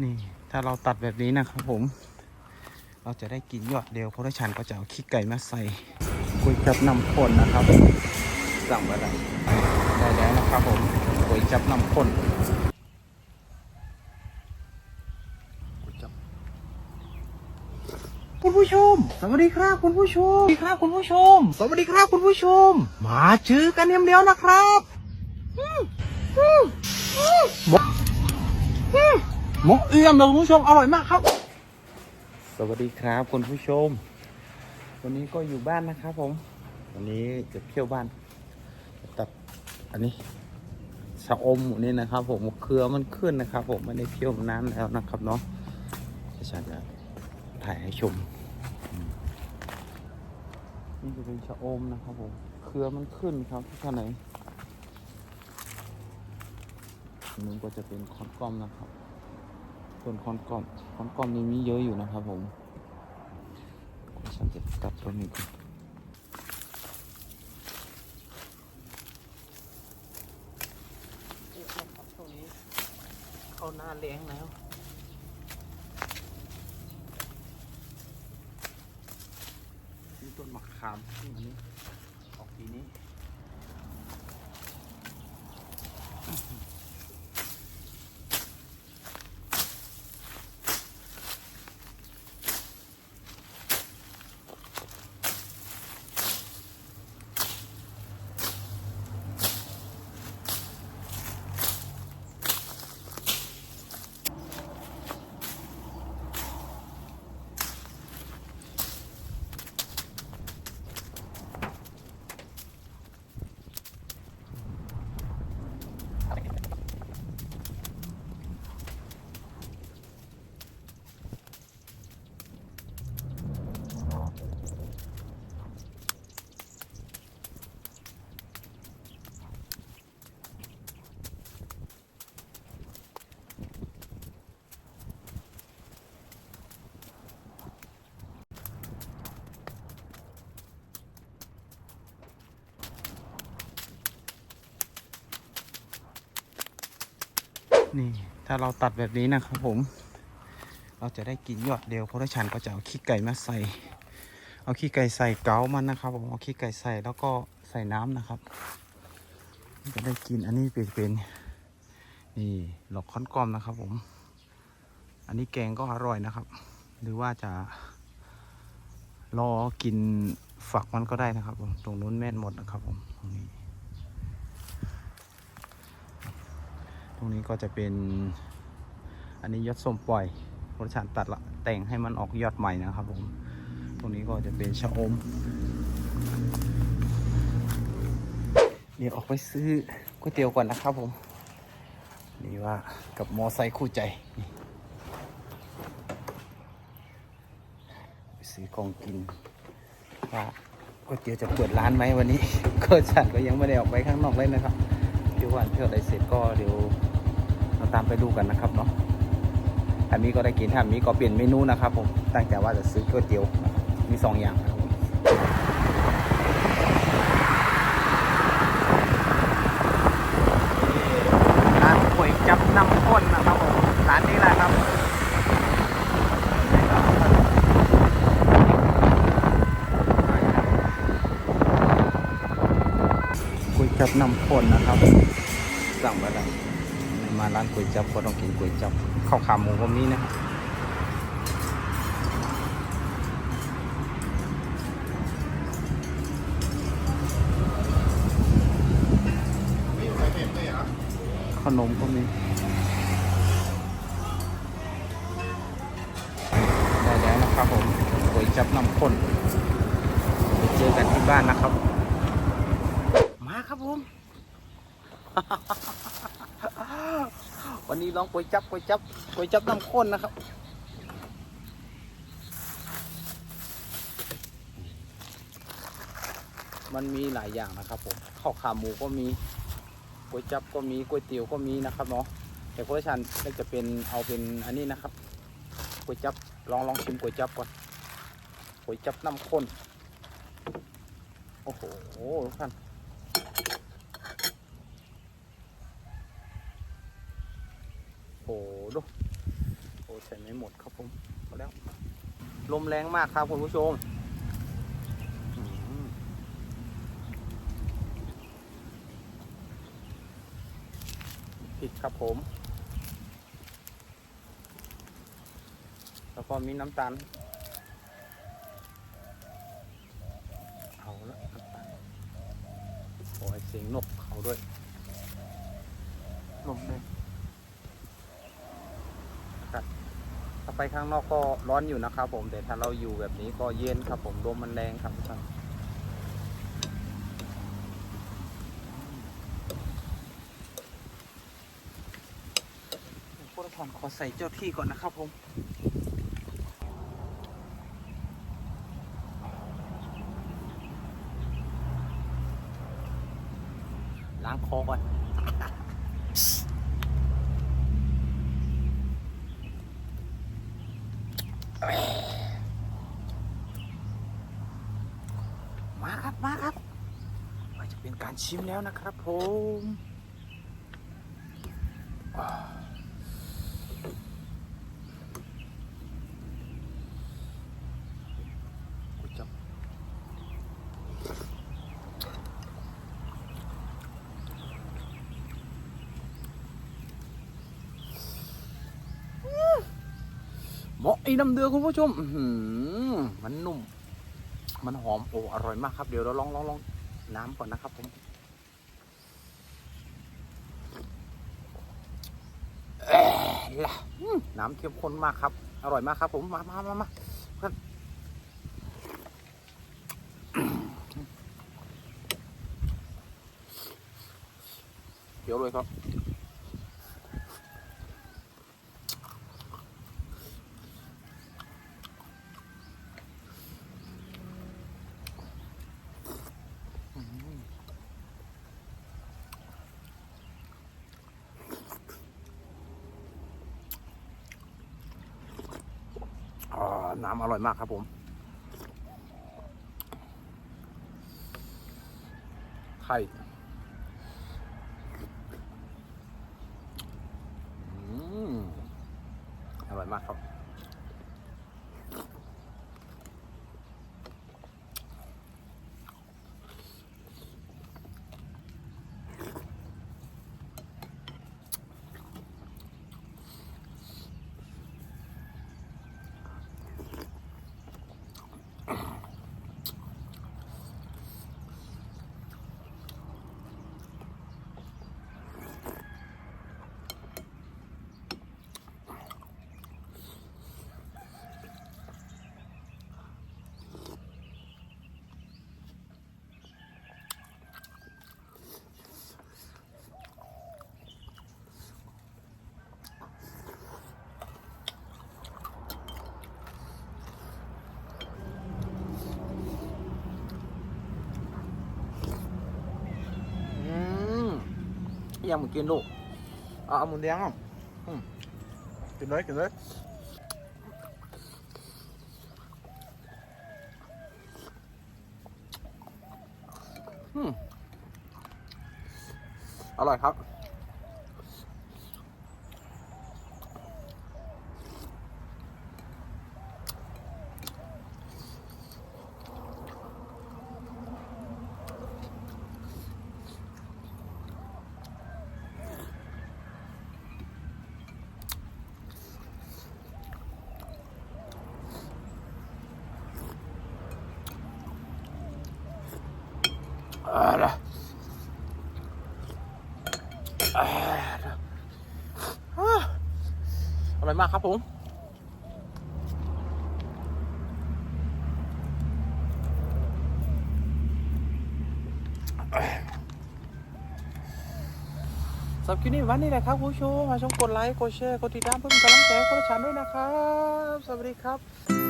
นี่ถ้าเราตัดแบบนี้นะครับผม เราจะได้กินยอดเดียวเพราะว่าฉันก็จะเอาขี้ไก่มาใส่ก๋วยจับน้ำข้นนะครับสั่งมาได้ได้แล้วนะครับผมก๋วยจับน้ำข้นคุณผู้ชม สวัสดีครับคุณผู้ชม สวัสดีครับคุณผู้ชม สวัสดีครับคุณผู้ชม มาชื่อกันเดียวนะครับ หมกเอี่ยมเลยคุณผู้ชมอร่อยมากครับ สวัสดีครับคุณผู้ชม วันนี้ก็อยู่บ้านนะครับผม วันนี้จะเที่ยวบ้านตัดอันนี้ชะอมนนี้นะครับ ผมเครือมันขึ้นนะครับ ผมไม่ได้เที่ยวนานแล้วนะครับเนาะเดี๋ยวฉันจะถ่ายให้ชม นี่จะเป็นชะอมนะครับผมเครือมันขึ้นครับท่าไหนอันนู้นก็จะเป็นคอนกล้อมนะครับ ส่วนคอนกล้อมคอนกล้อมนี่มีเยอะอยู่นะครับผมฉันจะตัดต้นนี้ก่อนช่วงนี้เข้าหน้าเลี้ยงแล้วนี่ต้นมะขามที่อันนี้ออกปีนี้ นี่ ถ้าเราตัดแบบนี้นะครับผม เราจะได้กินยอดเดียวเพราะฉันก็จะเอาขี้ไก่มาใส่ เอาขี้ไก่ใส่เกามันนะครับผมเอาขี้ไก่ใส่แล้วก็ใส่น้ำนะครับจะได้กินอันนี้เป็นเป็นนี่หลอกค้อนกลอมนะครับผม อันนี้แกงก็อร่อยนะครับ หรือว่าจะรอกินฝักมันก็ได้นะครับผมตรงนู้นแม่นหมดนะครับผมตรงนี้ ตรงนี้ก็จะเป็นอันนี้ยอดส้มปล่อยรสชาติตัดละแต่งให้มันออกยอดใหม่นะครับผมตรงนี้ก็จะเป็นชะอม เดี๋ยวออกไปซื้อก๋วยเตี๋ยวก่อนนะครับผม นี่ว่ากับมอไซค์คู่ใจ ไปซื้อของกินว่าก๋วยเตี๋ยวจะเปิดร้านไหมวันนี้ ก็ฉันก็ยังไม่ได้ออกไปข้างนอกเลยนะครับเที่ยววันเที่ยวอะไรเสร็จก็เดี๋ยว เราตามไปดูกันนะครับเนาะถ้ามีก็ได้กินถ้ามีก็เปลี่ยนเมนูนะครับผมตั้งใจว่าจะซื้อก๋วยเตี๋ยวมีสองอย่างครับร้านก๋วยจับน้ำข้นนะครับผมร้านนี้แหละครับก๋วยจับน้ำข้นนะครับสั่งมาแล้ว มาร้านก๋วยจับก็ต้องกินก๋วยจับข้าวขาหมูก็มีนะครับขนมก็มีได้แล้วนะครับผมก๋วยจับน้ำข้นไปเจอกันที่บ้านนะครับ มาครับผม วันนี้ลองก๋วยจับก๋วยจับก๋วยจับน้ำข้นนะครับ มันมีหลายอย่างนะครับผมข้าวขาหมูก็มีก๋วยจับก็มีก๋วยเตี๋ยวก็มีนะครับเนาะแต่โคชันก็จะเป็นเอาเป็นอันนี้นะครับก๋วยจับลองลองชิมก๋วยจับก่อนก๋วยจับน้ำข้นโอ้โหทุกท่าน โอ้โหดูอ้ใส่ไม่หมดครับผมพอแล้ว ลมแรงมากครับคุณผู้ชมอืมพริกครับผม แล้วก็มีน้ำตาลเอาละน้ำตาลโอ้ยเสียงนกเขาด้วย ลมเลยครับถ้า ไปข้างนอกก็ร้อนอยู่นะครับ ผมแต่ถ้าเราอยู่แบบนี้ก็เย็นครับ ผมลมมันแรงครับท่านพวกเราขอใส่เจ้าที่ก่อนนะครับผมล้างคอก่อน มาครับ มาครับว่าจะเป็น การชิมแล้วนะครับผมเหมาะไอ้น้ำเดือคุณผู้ชมมันนุ่ม มันหอมโอ้อร่อยมากครับ เดี๋ยวเราลองลองลอง น้ำก่อนนะครับผมน้ำเข้มข้นมากครับ อร่อยมากครับ ผม มามามามาเพื่อนเดี๋ยวเลยครับ อ่า น้ำอร่อยมากครับผม ไข่อร่อยมากครับ อืม ยังมึงกินลูกเอาเอาหมูแดงอะอืมกินเลยกินเลยอืมอร่อยครับ อ่าละอ่าละอ่าอ ร่อยมากครับผมสำหรับคลิปนี้วันนี้แหละครับคุณผู้ชมมาชมกดไลค์ กดแชร์ กดติดตามเพื่อเป็นกำลังใจให้พวกเราฉันด้วยนะครับ สวัสดีครับ